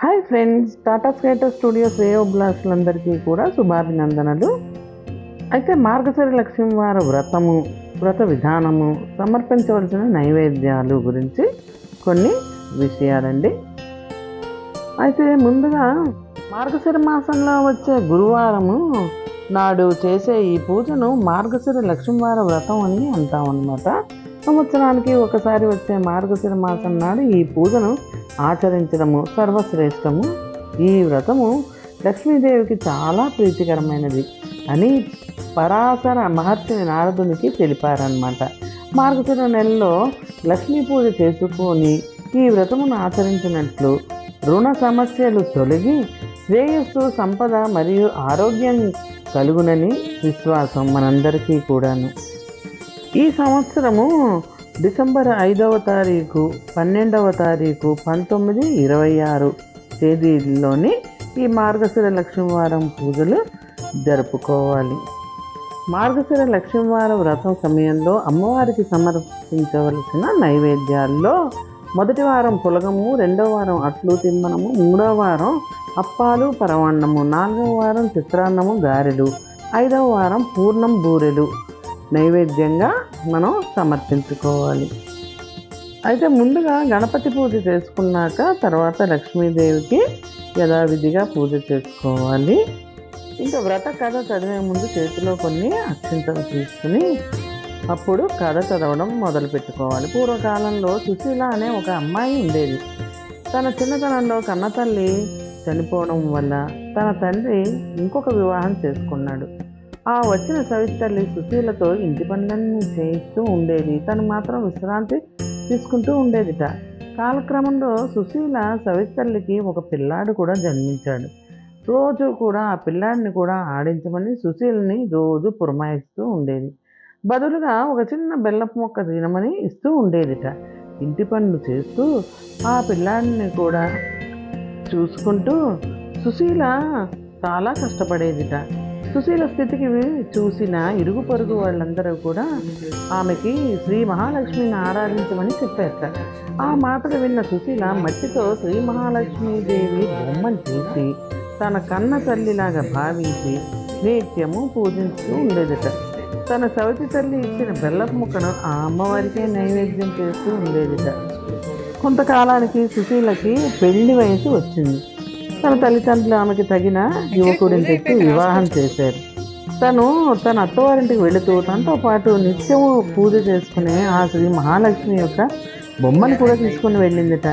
Hi friends Tata skater studio శ్రేయో బ్లాస్లందరికీ కూడా శుభాభినందనలు. అయితే మార్గశిర లక్ష్మి వారి వ్రతము వ్రత విధానము సమర్పించవలసిన నైవేద్యాలు గురించి కొన్ని విషయాలండి. అయితే ముందుగా మార్గశిర మాసంలో వచ్చే గురువారము నాడు చేసే ఈ పూజను మార్గశిర లక్ష్మీవార వ్రతం అని అంటాం సంవత్సరానికి ఒకసారి వచ్చే మార్గశిర మాసం నాడు ఈ పూజను ఆచరించడము సర్వశ్రేష్టము. ఈ వ్రతము లక్ష్మీదేవికి చాలా ప్రీతికరమైనది అని పరాశర మహర్షిని నారదునికి తెలిపారనమాట మార్గశిర నెలలో లక్ష్మీ పూజ చేసుకొని ఈ వ్రతమును ఆచరించినట్లు రుణ సమస్యలు తొలగి శ్రేయస్సు సంపద మరియు ఆరోగ్యం కలుగునని విశ్వాసం మనందరికీ కూడాను. ఈ సంవత్సరము డిసెంబర్ ఐదవ తారీఖు పన్నెండవ తారీఖు పంతొమ్మిది ఇరవై ఆరు తేదీల్లోని ఈ మార్గశిర లక్ష్మీవారం పూజలు జరుపుకోవాలి. మార్గశిర లక్ష్మీవార వ్రతం సమయంలో అమ్మవారికి సమర్పించవలసిన నైవేద్యాల్లో మొదటి వారం పులగము రెండవ వారం అట్లు తిమ్మనము మూడవ వారం అప్పాలు పరవాన్నము నాలుగవ వారం చిత్రాన్నము గారెలు ఐదవ వారం పూర్ణం బూరెలు నైవేద్యంగా మనం సమర్పించుకోవాలి. అయితే ముందుగా గణపతి పూజ చేసుకున్నాక తర్వాత లక్ష్మీదేవికి యథావిధిగా పూజ చేసుకోవాలి. ఇంకా వ్రత కథ చదివే ముందు చేతిలో కొన్ని అక్షింతలు తీసుకుని అప్పుడు కథ చదవడం మొదలు పెట్టుకోవాలి. పూర్వకాలంలో సుశీల అనే ఒక అమ్మాయి ఉండేది. తన చిన్నతనంలో కన్నతల్లి చనిపోవడం వల్ల తన తండ్రి ఇంకొక వివాహం చేసుకున్నాడు. ఆ వచ్చిన సవితల్లి సుశీలతో ఇంటి పనులన్నీ చేయిస్తూ ఉండేది. తను మాత్రం విశ్రాంతి తీసుకుంటూ ఉండేదిట. కాలక్రమంలో సుశీల సవితల్లికి ఒక పిల్లాడు కూడా జన్మించాడు. రోజు కూడా ఆ పిల్లాడిని కూడా ఆడించమని సుశీల్ని రోజు పురమాయిస్తూ ఉండేది. బదులుగా ఒక చిన్న బెల్లపు మొక్క తినమని ఇస్తూ ఉండేదిట. ఇంటి పనులు చేస్తూ ఆ పిల్లాడిని కూడా చూసుకుంటూ సుశీల చాలా కష్టపడేదిట. సుశీల స్థితికి చూసిన ఇరుగు పొరుగు వాళ్ళందరూ కూడా ఆమెకి శ్రీ మహాలక్ష్మిని ఆరాధించమని చెప్పారట. ఆ మాటలు విన్న సుశీల మట్టితో శ్రీ మహాలక్ష్మీదేవి బొమ్మను చేసి తన కన్న తల్లిలాగా భావించి నిత్యము పూజించుతూ ఉండేదట. తన సవతి తల్లి ఇచ్చిన బెల్లపు ముక్కను ఆ అమ్మవారికే నైవేద్యం చేస్తూ ఉండేదిట. కొంతకాలానికి సుశీలకి పెళ్ళి వయసు వచ్చింది. తన తల్లిదండ్రులు ఆమెకి తగిన యువకుడిని తెచ్చి వివాహం చేశారు. తను తన అత్తవారింటికి వెళుతూ తనతో పాటు నిత్యము పూజ చేసుకునే ఆ శ్రీ మహాలక్ష్మి యొక్క బొమ్మను కూడా తీసుకుని వెళ్ళిందిట.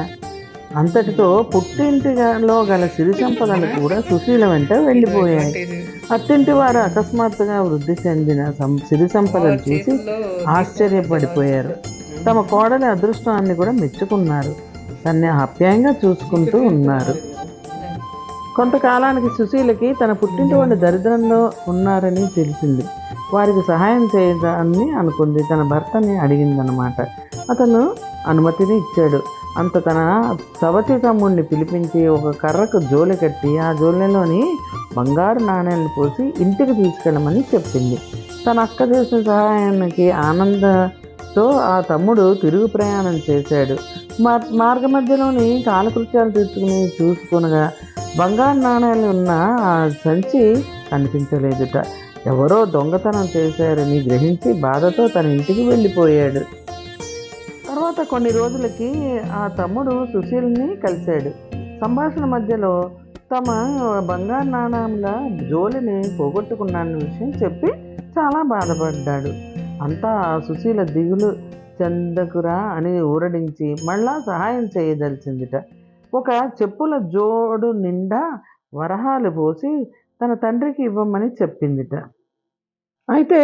అంతటితో పుట్టింటిలో గల సిరి సంపదలు కూడా సుశీల వెంట వెళ్ళిపోయాయి. అత్తింటి వారు అకస్మాత్తుగా వృద్ధి చెందిన సిరి సంపదలు చూసి ఆశ్చర్యపడిపోయారు. తమ కోడలి అదృష్టాన్ని కూడా మెచ్చుకున్నారు. తన్ని ఆప్యాయంగా చూసుకుంటూ ఉన్నారు. కొంతకాలానికి సుశీలకి తన పుట్టింటి వాళ్ళు దరిద్రంలో ఉన్నారని తెలిసింది. వారికి సహాయం చేయడాన్ని అనుకుంది. తన భర్తని అడిగిందనమాట. అతను అనుమతిని ఇచ్చాడు. అంత తన సవతి తమ్ముడిని పిలిపించి ఒక కర్రకు జోలి కట్టి ఆ జోలెలోని బంగారు నాణ్యాలను పోసి ఇంటికి తీసుకెళ్ళమని చెప్పింది. తన అక్క చేసిన సహాయానికి ఆనందంతో ఆ తమ్ముడు తిరుగు ప్రయాణం చేశాడు. మార్గ మధ్యలోని కాలకృత్యాలు తీసుకుని చూసుకునగా బంగారు నాణేలు ఉన్న ఆ సంచి కనిపించలేదుట. ఎవరో దొంగతనం చేశారని గ్రహించి బాధతో తన ఇంటికి వెళ్ళిపోయాడు. తర్వాత కొన్ని రోజులకి ఆ తమ్ముడు సుశీల్ని కలిశాడు. సంభాషణ మధ్యలో తమ బంగారు నాణాల జోలిని పోగొట్టుకున్నాను విషయం చెప్పి చాలా బాధపడ్డాడు. అంతా సుశీల దిగులు చెందకురా అని ఊరడించి మళ్ళా సహాయం చేయదలిచిందిట. ఒక చెప్పుల జోడు నిండా వరహాలు పోసి తన తండ్రికి ఇవ్వమని చెప్పిందిట. అయితే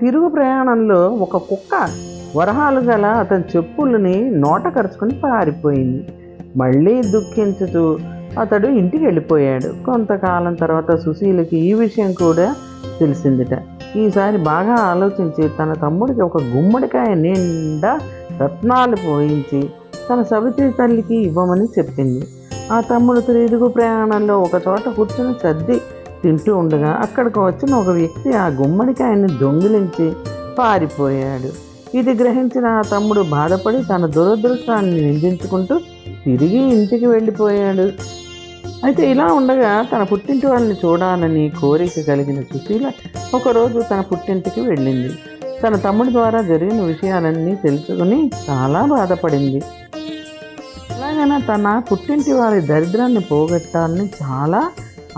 తిరుగు ప్రయాణంలో ఒక కుక్క వరహాలు గల అతని చెప్పులని నోట కరుచుకొని పారిపోయింది. మళ్ళీ దుఃఖించుతూ అతడు ఇంటికి వెళ్ళిపోయాడు. కొంతకాలం తర్వాత సుశీలకి ఈ విషయం కూడా తెలిసిందిట. ఈసారి బాగా ఆలోచించి తన తమ్ముడికి ఒక గుమ్మడికాయ నిండా రత్నాలు పోయించి తన సవితి తల్లికి ఇవ్వమని చెప్పింది. ఆ తమ్ముడు తిరుగు ప్రయాణంలో ఒక చోట కూర్చుని సర్ది తింటూ ఉండగా అక్కడికి వచ్చిన ఒక వ్యక్తి ఆ గుమ్మడికాయని దొంగిలించి పారిపోయాడు. ఇది గ్రహించిన ఆ తమ్ముడు బాధపడి తన దురదృష్టాన్ని నిందించుకుంటూ తిరిగి ఇంటికి వెళ్ళిపోయాడు. అయితే ఇలా ఉండగా తన పుట్టింటి వాళ్ళని చూడాలని కోరిక కలిగిన సుశీల ఒకరోజు తన పుట్టింటికి వెళ్ళింది. తన తమ్ముడి ద్వారా జరిగిన విషయాలన్నీ తెలుసుకుని చాలా బాధపడింది. ఎలాగైనా తన పుట్టింటి వారి దరిద్రాన్ని పోగొట్టాలని చాలా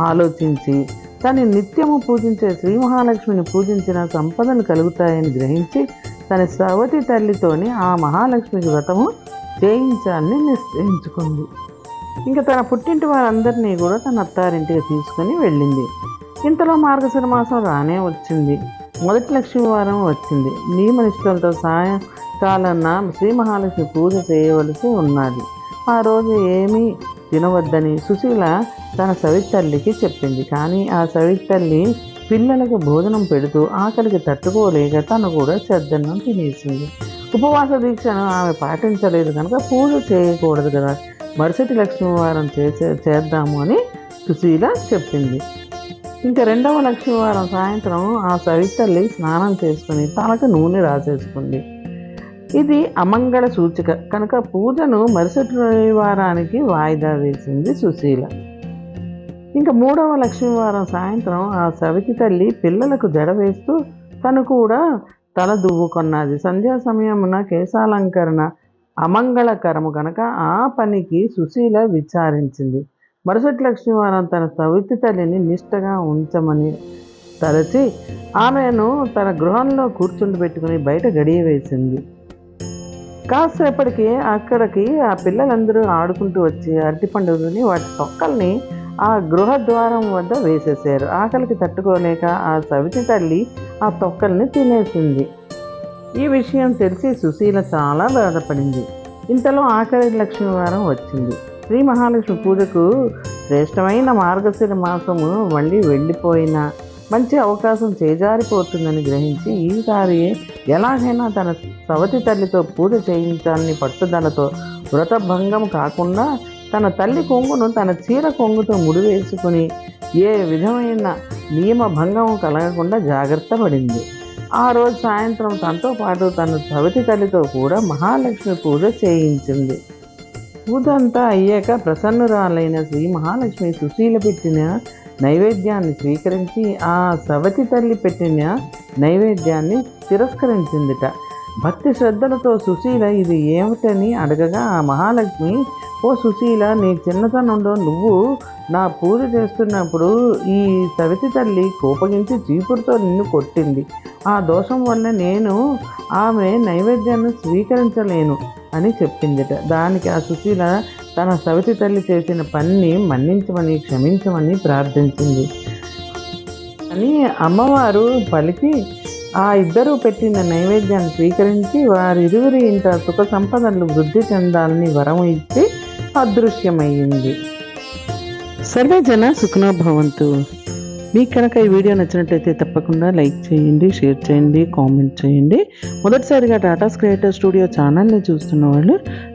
ఆలోచించి తను నిత్యము పూజించే శ్రీ మహాలక్ష్మిని పూజించిన సంపదలు కలుగుతాయని గ్రహించి తన సవతి తల్లితోని ఆ మహాలక్ష్మికి వ్రతము చేయించాలని నిశ్చయించుకుంది. ఇంకా తన పుట్టింటి వారందరినీ కూడా తన అత్తారింటికి తీసుకుని వెళ్ళింది. ఇంతలో మార్గశిర మాసం రానే వచ్చింది. మొదటి లక్ష్మి వారం వచ్చింది. నియమనిష్టలతో సాయంకాలన్న శ్రీ మహాలక్ష్మి పూజ చేయవలసి ఉన్నది. ఆ రోజు ఏమీ తినవద్దని సుశీల తన సవితల్లికి చెప్పింది. కానీ ఆ సవితల్లి పిల్లలకు భోజనం పెడుతూ ఆకలికి తట్టుకోలేక తను కూడా శ్రద్ధను తినేసింది. ఉపవాస దీక్షను ఆమె పాటించలేదు కనుక పూజ చేయకూడదు కదా. మరుసటి లక్ష్మీవారం చేసే చేద్దాము అని సుశీల చెప్పింది. ఇంకా రెండవ లక్ష్మీవారం సాయంత్రం ఆ సవితల్లి స్నానం చేసుకుని తనకు నూనె రాసేసుకుంది. ఇది అమంగళ సూచిక. కనుక పూజను మరుసటి రవివారానికి వాయిదా వేసింది సుశీల. ఇంకా మూడవ లక్ష్మీవారం సాయంత్రం ఆ సవితి తల్లి పిల్లలకు జడ వేస్తూ తను కూడా తల దువ్వుకొన్నది సంధ్యా సమయమున కేశాలంకరణ అమంగళకరము కనుక ఆ పనికి సుశీల విచారించింది. మరుసటి లక్ష్మీవారం తన సవితి తల్లిని నిష్టగా ఉంచమని తలచి ఆమెను తన గృహంలో కూర్చుండబెట్టుకుని బయట గడియ వేసింది. కాసేపటికి అక్కడికి ఆ పిల్లలందరూ ఆడుకుంటూ వచ్చి అరటి పండుగని వాటి తొక్కల్ని ఆ గృహ ద్వారం వద్ద వేసేసారు. ఆకలికి తట్టుకోలేక ఆ సవితి తల్లి ఆ తొక్కల్ని తినేసింది. ఈ విషయం తెలిసి సుశీల చాలా బాధపడింది. ఇంతలో ఆఖరి లక్ష్మీవారం వచ్చింది. శ్రీ మహాలక్ష్మి పూజకు శ్రేష్టమైన మార్గశిర మాసము మళ్ళీ వెళ్ళిపోయిన మంచి అవకాశం చేజారిపోతుందని గ్రహించి ఈసారి ఎలాగైనా తన సవతి తల్లితో పూజ చేయించాలని పట్టుదలతో వ్రతభంగం కాకుండా తన తల్లి కొంగును తన చీర కొంగుతో ముడివేసుకుని ఏ విధమైన నియమ భంగం కలగకుండా జాగ్రత్త పడింది. ఆ రోజు సాయంత్రం తనతో పాటు తన సవతి తల్లితో కూడా మహాలక్ష్మి పూజ చేయించింది. పూజ అంతా అయ్యాక ప్రసన్నురాలైన శ్రీ మహాలక్ష్మి సుశీల పెట్టిన నైవేద్యాన్ని స్వీకరించి ఆ సవతి తల్లి పెట్టిన నైవేద్యాన్ని తిరస్కరించిందిట. భక్తి శ్రద్ధలతో సుశీల ఇది ఏమిటని అడగగా ఆ మహాలక్ష్మి ఓ సుశీల నీ చిన్నతనంలో నువ్వు నా పూజ చేస్తున్నప్పుడు ఈ సవితి తల్లి కోపగించి చీపురుతో నిన్ను కొట్టింది. ఆ దోషం వల్ల నేను ఆమె నైవేద్యాన్ని స్వీకరించలేను అని చెప్పిందిట. దానికి ఆ సుశీల తన సవితి తల్లి చేసిన పనిని మన్నించమని క్షమించమని ప్రార్థించింది. అని అమ్మవారు పలికి ఆ ఇద్దరూ పెట్టిన నైవేద్యాన్ని స్వీకరించి వారిరువురి ఇంత సుఖ సంపదలు వృద్ధి చెందాలని వరం ఇచ్చి అదృశ్యమయ్యింది. సర్వే జన సుఖనోభవంతు. మీకు కనుక ఈ వీడియో నచ్చినట్లయితే తప్పకుండా లైక్ చేయండి షేర్ చేయండి కామెంట్ చేయండి. మొదటిసారిగా టాటా క్రియేటర్ స్టూడియో ఛానల్ని చూస్తున్న వాళ్ళు